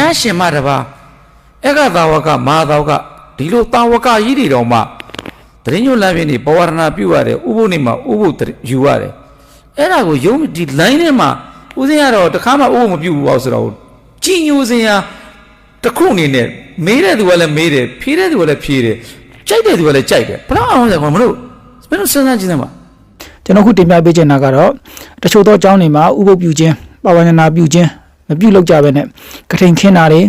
ះရှင်မတပါအဲ့ကသာဝကမဟာသာဝကဒီလိုသာဝကကြီးတွေတော်မှတရင်ညွတ်လမ်းပြင်းနေပဝရဏပြုရတယ်ဥပုနေမှာဥပုယူရတယ်အဲ့ဒါကိုယုံဒီ line ထဲမှာဦးစင်းကတော့တခါမှဥပုမပြုဘူးပေါ့ဆိုတော့ကြည်ညိုစင်ဟာတစ်ခုအနေနဲ့မေးတဲ့သူကလည်းမေးတယ်ဖြေတဲ့သူကလည်းဖြေတယ်ကြိုက်တဲ့သူကလည်းကြိုက်တယ်ဘယ်တော့အောင်လဲကွာမလို့ဘယ်လိုစဉ်းစားကြည့်သမ်းပါကျွန်တော်ခုတင်ပြပေးချင်တာကတော့တချို့သောအကြောင်းတွေမှာဥပုပ်ပြုခြင်းပါဝါနာပြုခြင်း မပြုလုပ်ကြဘဲနဲ့ကထိန်ခင်းတာတွေ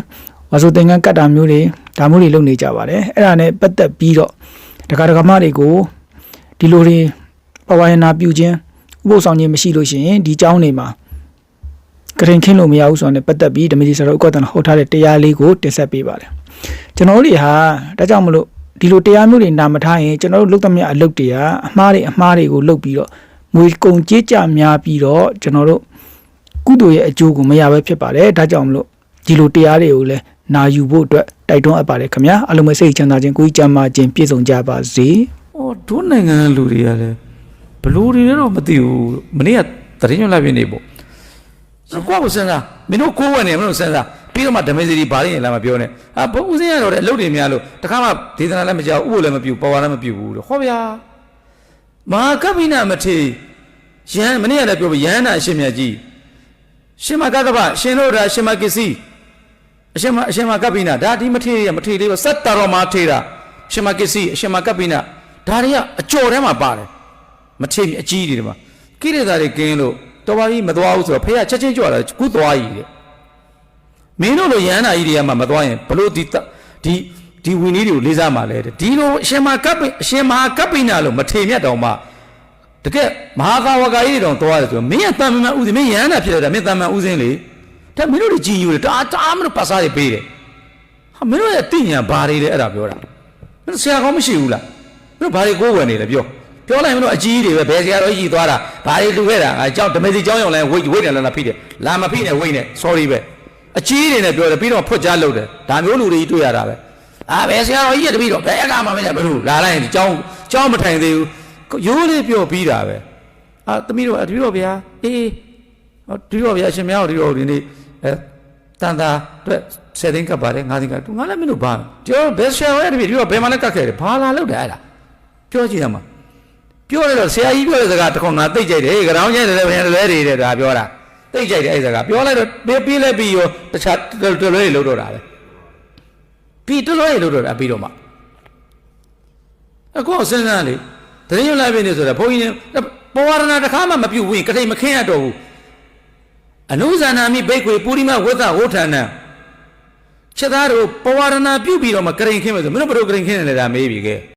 ဝါဆိုသင်္ကန်းကတ်တာမျိုးတွေဒါမျိုးတွေလုပ်နေကြပါတယ်အဲ့ဒါနဲ့ပတ်သက်ပြီးတော့တက္ကရာမတွေကိုဒီလိုတွေပါဝါနာပြုခြင်းဥပုပ်ဆောင်ခြင်းမရှိလို့ရှိရင်ဒီအကြောင်းတွေမှာကထိန်ခင်းလို့မရဘူးဆိုတာနဲ့ပတ်သက်ပြီးဓမ္မကြီးဆရာတော်ဥက္ကဋ္ဌဟောထားတဲ့တရားလေးကိုတင်ဆက်ပေးပါတယ်ကျွန်တော်တို့တွေဟာဒါကြောင့်မလို့ဒီလိုတရားမျိုးတွေနာမထားရင်ကျွန်တော်တို့လုပ်သမျှအလုပ်တွေကအမှားတွေအမှားတွေကိုလုပ်ပြီးတော့ငွေကုန်ကြေးကြများပြီးတော့ကျွန်တော်တို့ ကုသိုလ်ရဲ့အကျိုးကိုမရဘဲဖြစ်ပါတယ်ဒါကြောင့်မလို့ဒီလိုတရားတွေကိုလည်းနာယူဖို့အတွက်တိုက်တွန်းအပ်ပါတယ်ခင်ဗျာအလုံးမစိတ်ချမ်းသာခြင်းကိုယ်ကြီးကြမ်းမာခြင်းပြည့်စုံကြပါစေ။အော်ဒုနိုင်ငံလူတွေကလည်းဘလူတွေလည်းတော့မသိဘူး။မနေ့ကတရင်ညွှန်လိုက်ပြနေပေါ့။ကိုယ့်ကိုစဉ်းစားမင်းတို့ကိုယ်ဝင်နေမင်းတို့စဉ်းစားပြီးတော့မှဓမေစီဒီဘာလို့ရင်လာမပြောနဲ့။အာဘုဦးစင်းရတော့တဲ့အလုပ်တွေများလို့တခါမှဒေသနာလည်းမကြောက်ဥပ္ပလည်းမပြူပေါ်ဝါလည်းမပြူဘူးလို့ဟောဗျာ။မဟာကပိနမထေရဟန်းမနေ့ကလည်းပြောရဟန္တာအရှင်မြတ်ကြီး ရှင်မကတ္တဗရှင်တို့ဒါရှင်မကစ္စည်းအရှင်မအရှင်မကပိနဒါဒီမထေရမထေလေးပဲစတ္တရောမထေတာအရှင်မကစ္စည်းအရှင်မကပိနဒါတွေကအကျော်ထဲမှာပါတယ်မထေအကြီးတွေဒီမှာကိရိတာတွေကင်းလို့တော်ပါကြီးမသွားဘူးဆိုတော့ဖေကချက်ချင်းကြွလာကုသွားကြီးတဲ့မင်းတို့လိုရဟန္တာကြီးတွေကမှမသွားရင်ဘလို့ဒီတဒီဒီဝင်းလေးတွေကိုလေးစားမှလဲတဲ့ဒီလိုအရှင်မကပိအရှင်မဟာကပိနလို့မထေမြတ်တော်မှာ တကယ်မဟာကာဝကာကြီးတွေတောင်သွားတယ်ဆိုတော့မင်းရဲ့တန်မန်ဥစဉ်မင်းရဟန္တာဖြစ်တယ်မင်းတန်မန်ဥစဉ်လေဒါမင်းတို့တွေကြည်ညိုတယ်ဒါဒါမင်းတို့ပါစားတွေပေးတယ်ဟာမင်းတို့ရဲ့တိညာဘာတွေလဲအဲ့ဒါပြောတာမင်းတို့ဆရာကောင်းမရှိဘူးလားမင်းတို့ဘာတွေကိုယ်ဝင်နေလဲပြောပြောလိုက်မင်းတို့အကြီးတွေပဲဘယ်ဆရာတော်ကြီးသွားတာဘာတွေလူခဲ့တာငါကြောက်ဓမေစီကြောင်းရောင်လဲဝိတ်ဝိတ်တယ်လားလားဖိတယ်လာမဖိနဲ့ဝိတ်နဲ့ sorry ပဲအကြီးတွေနဲ့ပြောတယ်ပြီးတော့ဖွက်ကြားလုပ်တယ်ဒါမျိုးလူတွေကြီးတွေ့ရတာပဲအာဘယ်ဆရာတော်ကြီးရဲ့တပည့်တော်ဘယ်အခါမှမလဲဘယ်လိုလာလိုက်ရင်ကြောင်းကြောင်းမထိုင်သေးဘူး ရိုးလေးပြောပြီးတာပဲအာသမီးတို့အတပည့်တော်ဗျာအေးဟောတပည့်တော်ဗျာအရှင်များတော်ဒီတော်ဒီနေ့အဲတန်တာအတွက်ဆယ်သိန်းကပ်ပါတယ်ငါးသိန်းကပ်သူငါလည်းမင်းတို့ဘာပြောဘယ်ဆရာရဲ့တပည့်ဒီတော့ဘယ်မှာလဲကတ်ခဲ့တယ်ဘာလာလို့တယ်အဲ့ဒါပြောကြည့်ရမှာပြောရတော့ဆရာကြီးပြောတဲ့စကားတစ်ခေါက်ငါသိကြိုက်တယ်ဟေးကြောင်ကျဲတယ်ဘယ်လဲတွေတဲ့ဒါပြောတာသိကြိုက်တယ်အဲ့စကားပြောလိုက်တော့ပေးပေးလိုက်ပြီးရောတခြားတလွဲတွေလို့တော့တာပဲပြီးတလွဲတွေလို့တော့တာပြီးတော့မှအခုအောင်စဉ်းစားလေ တရင်ရွတ်လိုက်ပြီနေဆိုတော့ဘုန်းကြီးနေပဝရဏတစ်ခါမှမပြုတ်ဘူးကတိတ်မခင်းရတော့ဘူးအနုဇာနာမိဘိက္ခွေပုရိမဝိသဝဋ္ဌာဏံချက်သားတို့ပဝရဏပြုတ်ပြီးတော့မှကရင်ခင်းမယ်ဆိုမင်းတို့ဘယ်လိုကရင်ခင်းနေလဲဒါမေးပြီကဲ